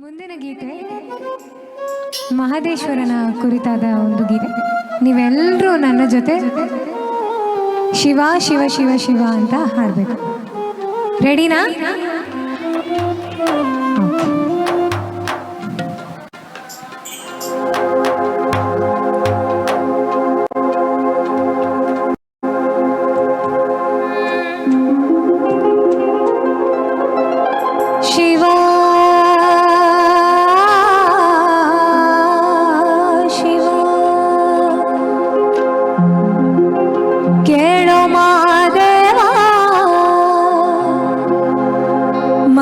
ಮುಂದಿನ ಗೀತೆ ಮಹದೇಶ್ವರನ ಕುರಿತಾದ ಒಂದು ಗೀತೆ. ನೀವೆಲ್ಲರೂ ನನ್ನ ಜೊತೆ ಶಿವ ಶಿವ ಶಿವ ಶಿವ ಅಂತ ಹಾಡಬೇಕು. ರೆಡಿನಾ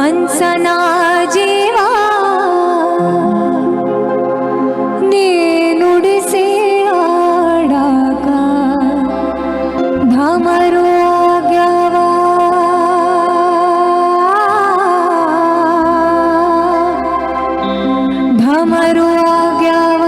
వంసనా జీవా? నేనుడిసే ఆడాక భ్రమరోగ్యవా భ్రమరోగ్యవా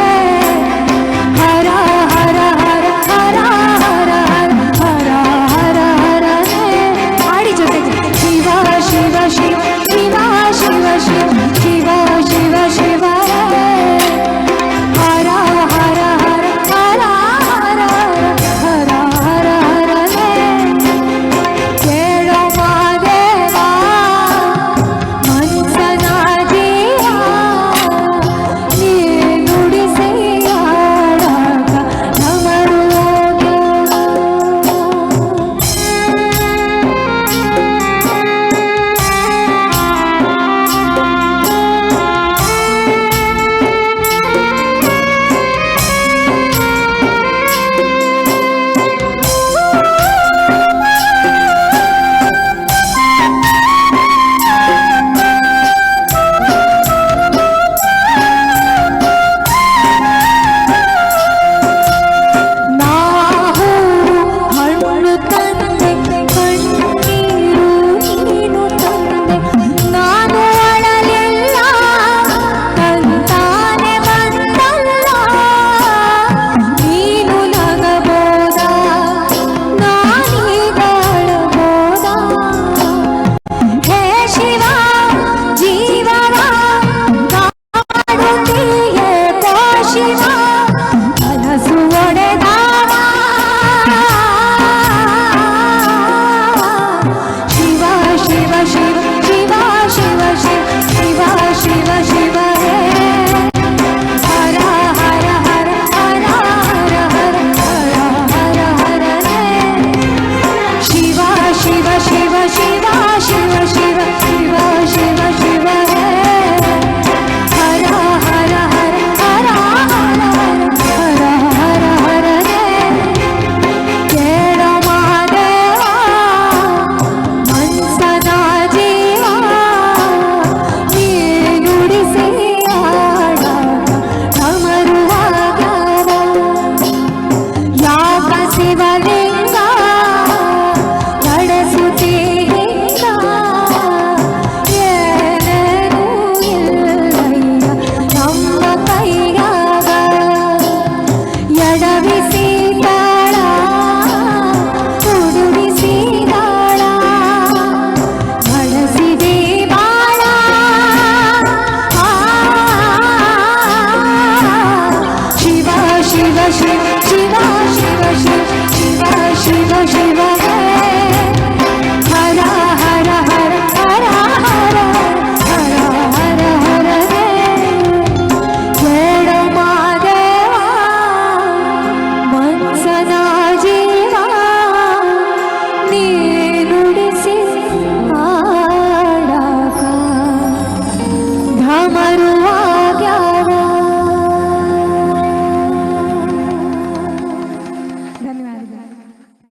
वाले